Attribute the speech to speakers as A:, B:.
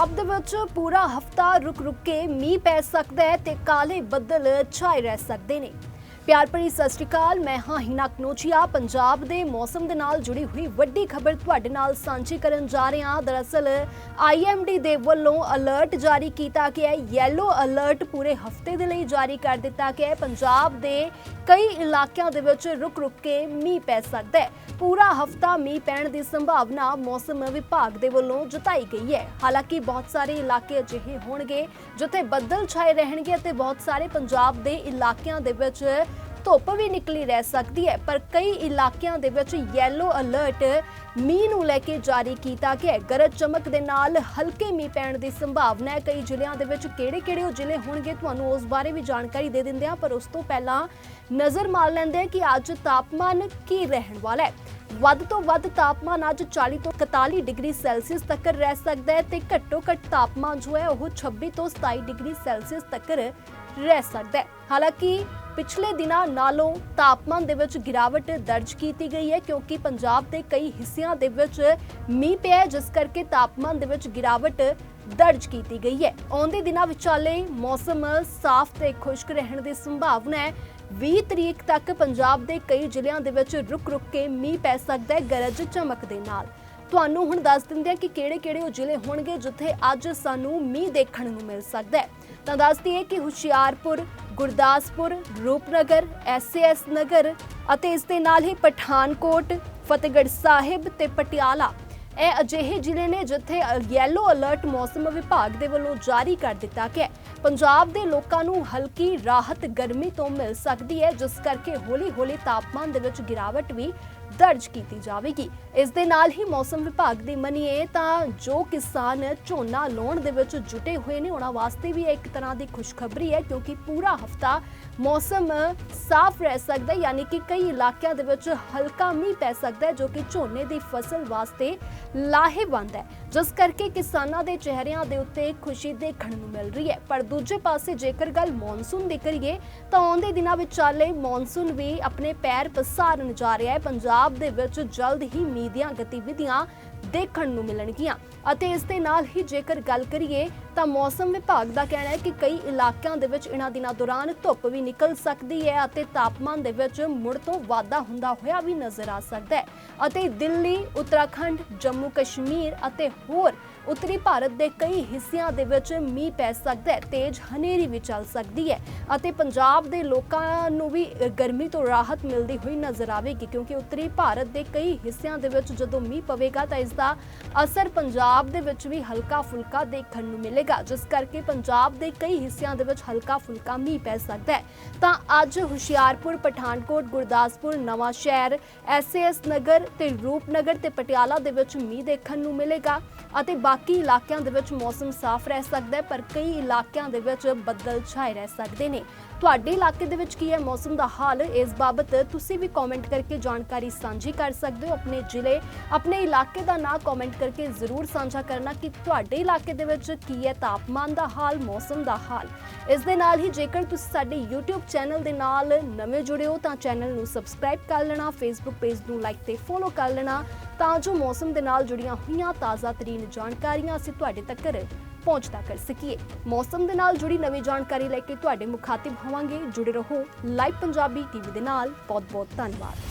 A: ਪੰਜਾਬ ਦੇ ਵਿੱਚ ਪੂਰਾ ਹਫਤਾ ਰੁਕ ਰੁਕ ਕੇ ਮੀਂਹ ਪੈ ਸਕਦਾ ਹੈ ਤੇ ਕਾਲੇ ਬੱਦਲ ਛਾਏ ਰਹਿ ਸਕਦੇ ਨੇ। ਪਿਆਰ ਭਰੀ ਸਤਿ ਸ਼੍ਰੀ ਅਕਾਲ। ਮੈਂ ਹਾਂ ਹਿਨਾ ਕਨੋਚੀਆ ਪੰਜਾਬ ਦੇ ਮੌਸਮ ਦੇ ਨਾਲ ਜੁੜੀ ਹੋਈ ਵੱਡੀ ਖਬਰ ਤੁਹਾਡੇ ਨਾਲ ਸਾਂਝੀ ਕਰਨ ਜਾ ਰਹੇ ਹਾਂ। ਦਰਅਸਲ ਆਈਐਮਡੀ ਦੇ ਵੱਲੋਂ ਅਲਰਟ ਜਾਰੀ ਕੀਤਾ ਗਿਆ ਹੈ। ਯੈਲੋ ਅਲਰਟ ਪੂਰੇ ਹਫ਼ਤੇ ਦੇ ਲਈ ਜਾਰੀ ਕਰ ਦਿੱਤਾ ਗਿਆ ਹੈ। ਪੰਜਾਬ ਦੇ ਕਈ ਇਲਾਕਿਆਂ ਦੇ ਵਿੱਚ ਰੁਕ ਰੁਕ ਕੇ ਮੀਂਹ ਪੈ ਸਕਦਾ ਹੈ। ਪੂਰਾ ਹਫਤਾ ਮੀਂਹ ਪੈਣ ਦੀ ਸੰਭਾਵਨਾ ਮੌਸਮ ਵਿਭਾਗ ਦੇ ਵੱਲੋਂ ਜਤਾਈ ਗਈ ਹੈ। ਹਾਲਾਂਕਿ, ਬਹੁਤ ਸਾਰੇ ਇਲਾਕੇ ਅਜਿਹੇ ਹੋਣਗੇ ਜਿੱਥੇ ਬੱਦਲ ਛਾਏ ਰਹਿਣਗੇ ਅਤੇ ਬਹੁਤ ਸਾਰੇ ਪੰਜਾਬ ਦੇ ਇਲਾਕਿਆਂ ਦੇ ਵਿੱਚ ਧੁੱਪ ਵੀ ਨਿਕਲੀ ਰਹਿ ਸਕਦੀ ਹੈ, ਪਰ ਕਈ ਇਲਾਕਿਆਂ ਦੇ ਵਿੱਚ ਯੈਲੋ ਅਲਰਟ ਮੀਂਹ ਨੂੰ ਲੈ ਕੇ ਜਾਰੀ ਕੀਤਾ ਗਿਆ ਹੈ। ਗਰਜ ਚਮਕ ਦੇ ਨਾਲ ਹਲਕੇ ਮੀਂਹ ਪੈਣ ਦੀ ਸੰਭਾਵਨਾ ਹੈ। ਕਈ ਜ਼ਿਲ੍ਹਿਆਂ ਦੇ ਵਿੱਚ ਕਿਹੜੇ-ਕਿਹੜੇ ਉਹ ਜ਼ਿਲ੍ਹੇ ਹੋਣਗੇ ਤੁਹਾਨੂੰ ਉਸ ਬਾਰੇ ਵੀ ਜਾਣਕਾਰੀ ਦੇ ਦਿੰਦੇ ਹਾਂ, ਪਰ ਉਸ ਤੋਂ ਪਹਿਲਾਂ ਨਜ਼ਰ ਮਾਰ ਲੈਂਦੇ ਹਾਂ ਕਿ ਅੱਜ ਤਾਪਮਾਨ ਕੀ ਰਹਿਣ ਵਾਲਾ ਹੈ। ਵੱਧ ਤੋਂ ਵੱਧ ਤਾਪਮਾਨ ਅੱਜ 40 ਤੋਂ 41 ਡਿਗਰੀ ਸੈਲਸੀਅਸ ਤੱਕ ਰਹਿ ਸਕਦਾ ਹੈ ਤੇ ਘੱਟੋ ਘੱਟ ਤਾਪਮਾਨ ਜੋ ਹੈ ਉਹ 26 ਤੋਂ 27 ਡਿਗਰੀ ਸੈਲਸੀਅਸ ਤੱਕ ਰਹਿ ਸਕਦਾ ਹੈ। ਹਾਲਾਂਕਿ ਪਿਛਲੇ ਦਿਨਾਂ ਨਾਲੋਂ ਤਾਪਮਾਨ ਦੇ ਵਿੱਚ ਗਿਰਾਵਟ ਦਰਜ ਕੀਤੀ ਗਈ ਹੈ ਕਿਉਂਕਿ ਪੰਜਾਬ ਦੇ ਕਈ ਹਿੱਸਿਆਂ ਦੇ ਵਿੱਚ ਮੀਂਹ ਪਿਆ ਜਿਸ ਕਰਕੇ ਤਾਪਮਾਨ ਦੇ ਵਿੱਚ ਗਿਰਾਵਟ ਦਰਜ ਕੀਤੀ ਗਈ ਹੈ। ਆਉਂਦੇ ਦਿਨਾਂ ਵਿਚਾਲੇ ਮੌਸਮ ਸਾਫ਼ ਤੇ ਖੁਸ਼ਕ ਰਹਿਣ ਦੀ ਸੰਭਾਵਨਾ ਹੈ। 20 ਤਰੀਕ ਤੱਕ ਪੰਜਾਬ ਦੇ ਕਈ ਜ਼ਿਲ੍ਹਿਆਂ ਦੇ ਵਿੱਚ ਰੁਕ-ਰੁਕ ਕੇ ਮੀਂਹ ਪੈ ਸਕਦਾ ਹੈ, ਗਰਜ ਚਮਕ ਦੇ ਨਾਲ। ਤੁਹਾਨੂੰ ਹੁਣ ਦੱਸ ਦਿੰਦੇ ਹਾਂ ਕਿ ਕਿਹੜੇ-ਕਿਹੜੇ ਉਹ ਜ਼ਿਲ੍ਹੇ ਹੋਣਗੇ ਜਿੱਥੇ ਅੱਜ ਸਾਨੂੰ ਮੀਂਹ ਦੇਖਣ ਨੂੰ ਮਿਲ ਸਕਦਾ ਹੈ। ਤਾਂ ਦੱਸ ਦਈਏ ਕਿ ਹੁਸ਼ਿਆਰਪੁਰ ਗੁਰਦਾਸਪੁਰ, ਰੂਪਨਗਰ ਐਸਐਸ ਨਗਰ ਅਤੇ ਇਸ ਦੇ ਨਾਲ ਹੀ ਪਠਾਨਕੋਟ, ਫਤਿਹਗੜ੍ਹ ਸਾਹਿਬ ਤੇ ਪਟਿਆਲਾ। ਇਹ ਅਜਿਹੇ ਜ਼ਿਲ੍ਹੇ ਨੇ ਜਿੱਥੇ ਯੈਲੋ ਅਲਰਟ ਮੌਸਮ ਵਿਭਾਗ ਦੇ ਵੱਲੋਂ ਜਾਰੀ ਕਰ ਦਿੱਤਾ ਗਿਆ ਹੈ। ਪੰਜਾਬ ਦੇ ਲੋਕਾਂ ਨੂੰ ਹਲਕੀ ਰਾਹਤ ਗਰਮੀ ਤੋਂ ਮਿਲ ਸਕਦੀ ਹੈ, ਜਿਸ ਕਰਕੇ ਹੌਲੀ-ਹੌਲੀ ਤਾਪਮਾਨ ਦੇ ਵਿੱਚ ਗਿਰਾਵਟ ਵੀ ਦਰਜ ਕੀਤੀ ਜਾਵੇਗੀ। ਇਸ ਦੇ ਨਾਲ ਹੀ ਮੌਸਮ ਵਿਭਾਗ ਦੀ ਮੰਨੀਏ ਤਾਂ ਜੋ ਕਿਸਾਨ ਝੋਨਾ ਲਾਉਣ ਦੇ ਵਿੱਚ ਜੁਟੇ ਹੋਏ ਨੇ, ਉਹਨਾਂ ਵਾਸਤੇ ਵੀ ਇੱਕ ਤਰ੍ਹਾਂ ਦੀ ਖੁਸ਼ਖਬਰੀ ਹੈ, ਕਿਉਂਕਿ ਪੂਰਾ ਹਫਤਾ ਮੌਸਮ ਸਾਫ਼ ਰਹਿ ਸਕਦਾ ਹੈ, ਯਾਨੀ ਕਿ ਕਈ ਇਲਾਕਿਆਂ ਦੇ ਵਿੱਚ ਹਲਕਾ ਮੀਂਹ ਪੈ ਸਕਦਾ ਹੈ, ਜੋ ਕਿ ਝੋਨੇ ਦੀ ਫਸਲ ਵਾਸਤੇ ਲਾਹੇਵੰਦ ਹੈ। ਜਿਸ ਕਰਕੇ ਕਿਸਾਨਾਂ ਦੇ ਚਿਹਰਿਆਂ ਦੇ ਉੱਤੇ ਖੁਸ਼ੀ ਦੇਖਣ ਨੂੰ ਮਿਲ ਰਹੀ ਹੈ। ਪਰ ਦੂਜੇ ਪਾਸੇ ਜੇਕਰ ਗੱਲ ਮੌਨਸੂਨ ਦੀ ਕਰੀਏ, ਤਾਂ ਆਉਂਦੇ ਦਿਨਾਂ ਵਿੱਚ ਚਾਲੇ ਮੌਨਸੂਨ ਵੀ ਆਪਣੇ ਪੈਰ ਪਸਾਰਨ ਜਾ ਰਿਹਾ ਹੈ। ਪੰਜਾਬ ਦੇ ਵਿੱਚ ਜਲਦ ਹੀ ਮੀਂਹ ਦੀਆਂ ਗਤੀਵਿਧੀਆਂ ਦੇਖਣ ਨੂੰ ਮਿਲਣਗੀਆਂ ਅਤੇ ਇਸ ਦੇ ਨਾਲ ਹੀ ਜੇਕਰ ਗੱਲ ਕਰੀਏ ਤਾਂ ਮੌਸਮ ਵਿਭਾਗ ਦਾ ਕਹਿਣਾ ਹੈ ਕਿ ਕਈ ਇਲਾਕਿਆਂ ਦੇ ਵਿੱਚ ਇਹਨਾਂ ਦਿਨਾਂ ਦੌਰਾਨ ਧੁੱਪ ਵੀ ਨਿਕਲ ਸਕਦੀ ਹੈ ਅਤੇ ਤਾਪਮਾਨ ਦੇ ਵਿੱਚ ਮੁੜ ਤੋਂ ਵਾਧਾ ਹੁੰਦਾ ਹੋਇਆ ਵੀ ਨਜ਼ਰ ਆ ਸਕਦਾ ਹੈ। ਅਤੇ ਦਿੱਲੀ, ਉੱਤਰਾਖੰਡ, ਜੰਮੂ ਕਸ਼ਮੀਰ ਅਤੇ ਹੋਰ ਉੱਤਰੀ ਭਾਰਤ ਦੇ ਕਈ ਹਿੱਸਿਆਂ ਦੇ ਵਿੱਚ ਮੀਂਹ ਪੈ ਸਕਦਾ ਹੈ, ਤੇਜ਼ ਹਨੇਰੀ ਵੀ ਚੱਲ ਸਕਦੀ ਹੈ ਅਤੇ ਪੰਜਾਬ ਦੇ ਲੋਕਾਂ ਨੂੰ ਵੀ ਗਰਮੀ ਤੋਂ ਰਾਹਤ ਮਿਲਦੀ ਹੋਈ ਨਜ਼ਰ ਆਵੇਗੀ ਕਿਉਂਕਿ ਉੱਤਰੀ ਭਾਰਤ ਦੇ ਕਈ ਹਿੱਸਿਆਂ ਦੇ ਵਿੱਚ ਜਦੋਂ ਮੀਂਹ ਪਵੇਗਾ ਤਾਂ ਇਸ ਦਾ ਅਸਰ ਪੰਜਾਬ ਦੇ ਵਿੱਚ ਵੀ ਹਲਕਾ ਫੁਲਕਾ ਦੇਖਣ ਨੂੰ ਮਿਲੇ ਮਿਲੇਗਾ ਜਿਸ ਕਰਕੇ ਪੰਜਾਬ ਦੇ ਕਈ ਹਿੱਸਿਆਂ ਦੇ ਵਿੱਚ ਹਲਕਾ ਫੁਲਕਾ ਮੀਂਹ ਪੈ ਸਕਦਾ ਹੈ। ਤਾਂ ਅੱਜ ਹੁਸ਼ਿਆਰਪੁਰ, ਪਠਾਨਕੋਟ, ਗੁਰਦਾਸਪੁਰ, ਨਵਾਂ ਸ਼ਹਿਰ ਐਸਐਸ ਨਗਰ ਤੇ ਰੂਪਨਗਰ ਤੇ ਪਟਿਆਲਾ ਦੇ ਵਿੱਚ ਮੀਂਹ ਦੇਖਣ ਨੂੰ ਮਿਲੇਗਾ ਅਤੇ ਬਾਕੀ ਇਲਾਕਿਆਂ ਦੇ ਵਿੱਚ ਮੌਸਮ ਸਾਫ਼ ਰਹਿ ਸਕਦਾ ਹੈ, ਪਰ ਕਈ ਇਲਾਕਿਆਂ ਦੇ ਵਿੱਚ ਬੱਦਲ ਛਾਏ ਰਹਿ ਸਕਦੇ ਨੇ। ਤੁਹਾਡੇ ਇਲਾਕੇ ਦੇ ਵਿੱਚ ਕੀ ਹੈ? ਮੌਸਮ ਦਾ ਹਾਲ ਇਸ ਬਾਬਤ ਤੁਸੀਂ ਵੀ ਕਮੈਂਟ ਕਰਕੇ ਜਾਣਕਾਰੀ ਸਾਂਝੀ ਕਰ ਸਕਦੇ ਹੋ। ਆਪਣੇ ਜ਼ਿਲ੍ਹੇ, ਆਪਣੇ ਇਲਾਕੇ ਦਾ ਨਾਂ ਕਮੈਂਟ ਕਰਕੇ ਜ਼ਰੂਰ ਸਾਂਝਾ ਕਰਨਾ ਕਿ ਤੁਹਾਡੇ ਇਲਾਕੇ ਦੇ ਵਿੱਚ ਕੀ ਹੈ ਤਾਪਮਾਨ ਦਾ ਹਾਲ, ਮੌਸਮ ਦਾ ਹਾਲ। ਇਸ ਦੇ ਨਾਲ ਹੀ ਜੇਕਰ ਤੁਸੀਂ ਸਾਡੇ YouTube ਚੈਨਲ ਦੇ ਨਾਲ ਨਵੇਂ ਜੁੜੇ ਹੋ ਤਾਂ ਚੈਨਲ ਨੂੰ ਸਬਸਕ੍ਰਾਈਬ ਕਰ ਲੈਣਾ, Facebook ਪੇਜ ਨੂੰ ਲਾਈਕ ਤੇ ਫੋਲੋ ਕਰ ਲੈਣਾ ਤਾਂ ਜੋ ਮੌਸਮ ਦੇ ਨਾਲ ਜੁੜੀਆਂ ਹੋਈਆਂ ਤਾਜ਼ਾ ਤਰੀਨ ਜਾਣਕਾਰੀਆਂ ਅਸੀਂ ਤੁਹਾਡੇ ਤੱਕ ਪਹੁੰਚਦਾ ਕਰ ਸਕੀਏ। ਮੌਸਮ ਦੇ ਨਾਲ ਜੁੜੀ ਨਵੀਂ ਜਾਣਕਾਰੀ ਲੈ ਕੇ ਤੁਹਾਡੇ ਮੁਖਾਤਿਬ ਹੋਵਾਂਗੇ। ਜੁੜੇ ਰਹੋ ਲਾਈਵ ਪੰਜਾਬੀ ਟੀਵੀ ਦੇ ਨਾਲ। ਬਹੁਤ ਬਹੁਤ ਧੰਨਵਾਦ।